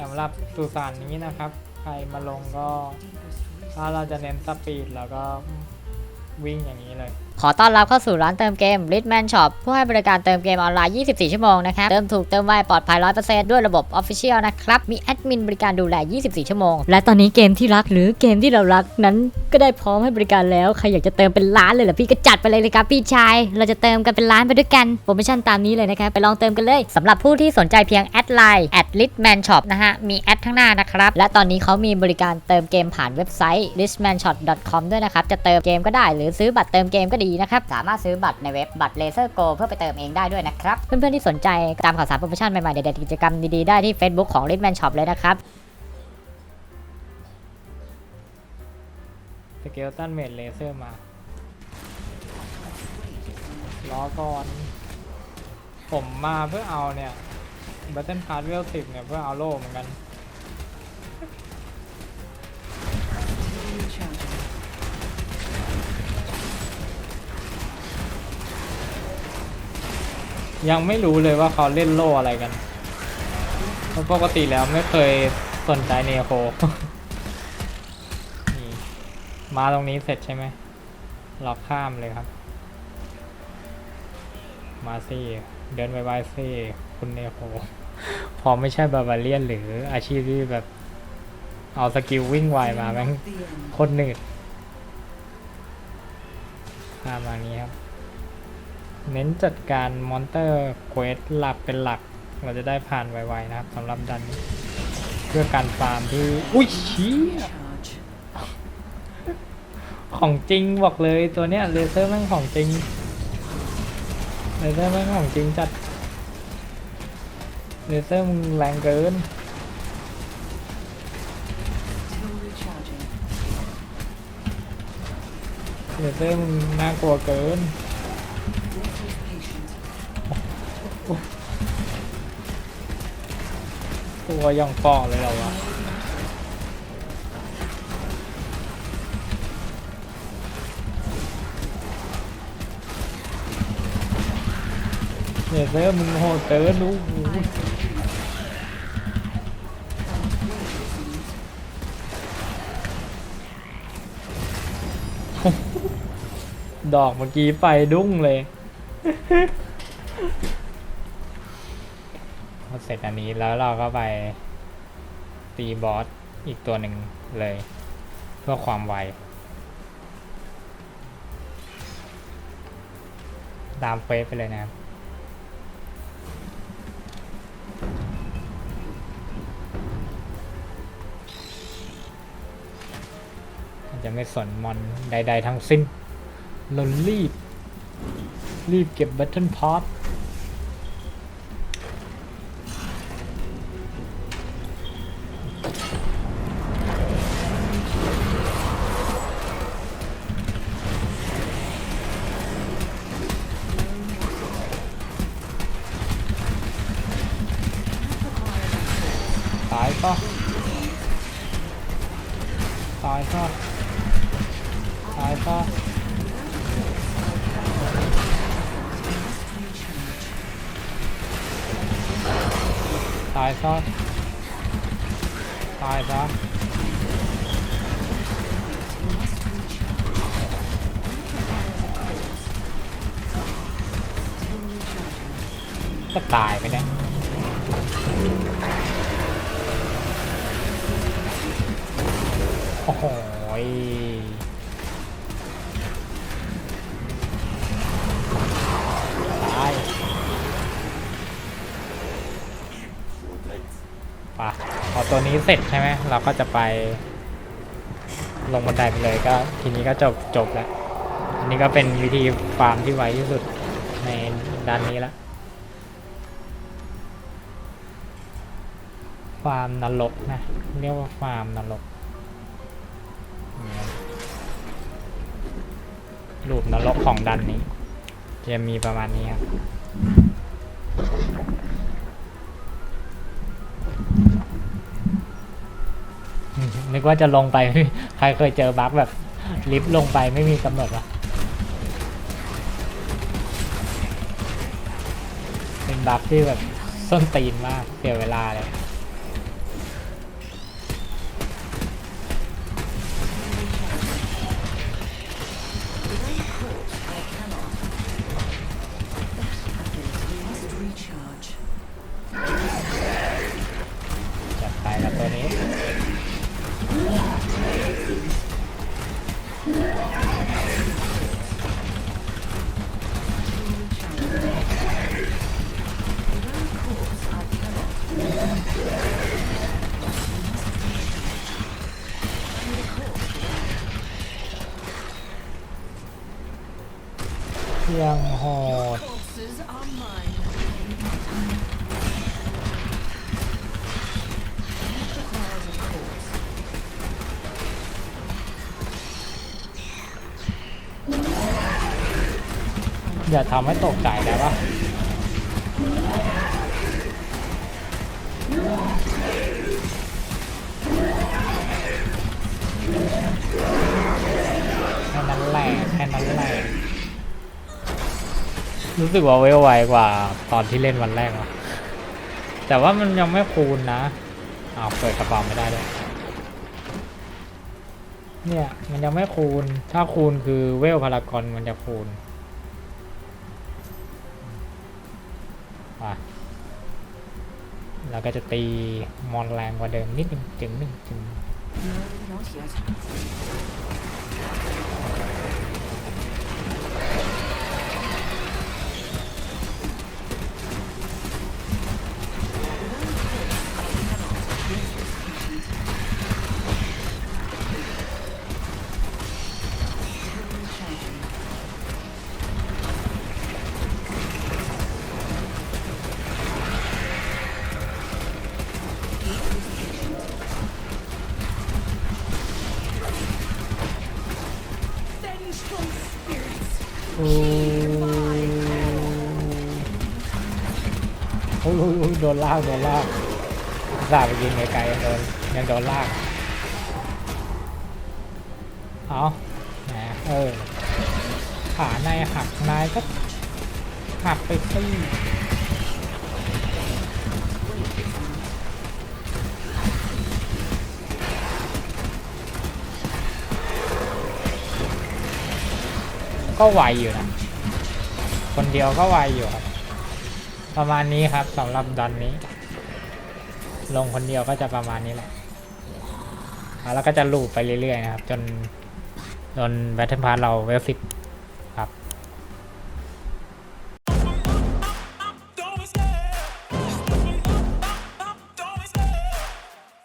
สำหรับสุสานนี้นะครับ ใครมาลงก็ ถ้าเราจะเน้นสปีดแล้วก็วิ่งอย่างนี้เลย ขอต้อนรับเข้าสู่ร้านเติมเกม Ritman Shop ผู้ให้บริการเติมเกมออนไลน์ 24 ชั่วโมงนะครับ เติมถูกเติมไวปลอดภัย 100%ด้วยระบบ Official นะครับ มีแอดมินบริการดูแล 24 ชั่วโมง และตอนนี้เกมที่รักหรือเกมที่เรารักนั้นก็ได้พร้อมให้บริการแล้ว ใครอยากจะเติมเป็นล้านเลยเหรอพี่ก็จัดไปเลยเลยครับพี่ชาย เราจะเติมกันเป็นล้านไปด้วยกัน โปรโมชั่นตามนี้เลยนะครับไปลองเติมกันเลยสำหรับผู้ที่สนใจเพียงแอดไลน์แอด @litman shop นะฮะมีแอดข้างหน้านะครับและตอนนี้เขามีบริการเติมเกมผ่านเว็บไซต์ litmanshop.com ด้วยนะครับจะเติมเกมก็ได้หรือซื้อบัตรเติมเกมก็ดีนะครับสามารถซื้อบัตรในเว็บบัตร Laser Go เพื่อไปเติมเองได้ด้วยนะครับ เพื่อนๆที่สนใจตามข่าวสารโปรโมชั่นใหม่ๆเด็ดๆกิจกรรมดีๆได้ที่ Facebook ของ litman shop เลยนะครับสเกลตันเมดเลเซอร์มารอก่อน ผมมาเพื่อเอาเนี่ยบัตเทิลพาร์ทเวลสิบเนี่ย เพื่อเอาโล่เหมือนกัน ยังไม่รู้เลยว่าเขาเล่นโล่อะไรกันเพราะปกติแล้วไม่เคยสนใจเนโคมาตรงนี้เสร็จใช่ไหมเราข้ามเลยครับ มาสิเดินไปไวๆสิคุณเนโคพอไม่ใช่บาบาเลียนหรืออาชีพที่แบบ เอาสกิลวิ่งไวมาแม่งโคตรหนืดข้ามมานี้ครับ เน้นจัดการมอนเตอร์เควสหลักเป็นหลัก เราจะได้ผ่านไวๆนะครับสำหรับดันเพื่อการฟาร์มที่ อุ้ยชี้ของจริงบอกเลยตัวเนี้ยเลเซอร์แม่งของจริง เลเซอร์แม่งของจริงจัด เลเซอร์มึงแรงเกินเลเซอร์มึงน่ากลัวเกิน ตัวย่องฟอเลยเราอะเลเซอร์มึงโหดเกินดูดอกเมื่อกี้ไฟดุ้งเลยพอ เสร็จอันนี้แล้วเราก็ไปตีบอสอีกตัวหนึ่งเลย เพื่อความไว ตามเฟซไปเลยนะครับจะไม่สนมอนใด ๆ ทั้งสิ้นเรารีบ รีบเก็บบัตเทิลพอต ตายก็ตายก็ตายก็ตายซะ ตายซะก็ตายไปเนี่ยโอ้โห อตัวนี้เสร็จใช่ไหมเราก็จะไป ลงบันไดไปเลยก็ ทีนี้ก็จบจบแล้วอันนี้ก็เป็นวิธีฟาร์มที่ไวที่สุดในด้านนี้ละฟาร์มนรกนะ เรียกว่าฟาร์มนรกรูปนรกของดันนี้ จะมีประมาณนี้ครับ นึกว่าจะลงไป ใครเคยเจอบั๊กแบบลิฟต์ลงไปไม่มีกำหนดวะเป็นบั๊กที่แบบส้นตีนมากเสียเวลาเลยจัดไปแล้วตัวนี้ ยังหอด อย่าทำให้ตกใจได้ปะแค่นั้นแหละแค่นั้นแหละรู้สึกว่าเวลไวกว่าตอนที่เล่นวันแรกอะแต่ว่ามันยังไม่คูณนะอ้าวเปิดกระเป๋าไม่ได้ด้วยเนี่ย มันยังไม่คูณ ถ้าคูณคือเวลพารากอนมันจะคูณ เราก็จะตีมอนแรงกว่าเดิมนิดนึงจึงหนึ่งจึง โอ้ยโอ้โดนลากโดนลากสาบไปยิงไกลๆโดนยังโดนลากเอาแหมเออขานายหักนายก็หักไปที่ ก็ไวอยู่นะ คนเดียวก็ไวอยู่ครับ ประมาณนี้ครับสำหรับดอนนี้ ลงคนเดียวก็จะประมาณนี้แหละแล้วก็จะลูปไปเรื่อยๆนะครับ จนจนแบทเทิลพาร์เราเวลสิบ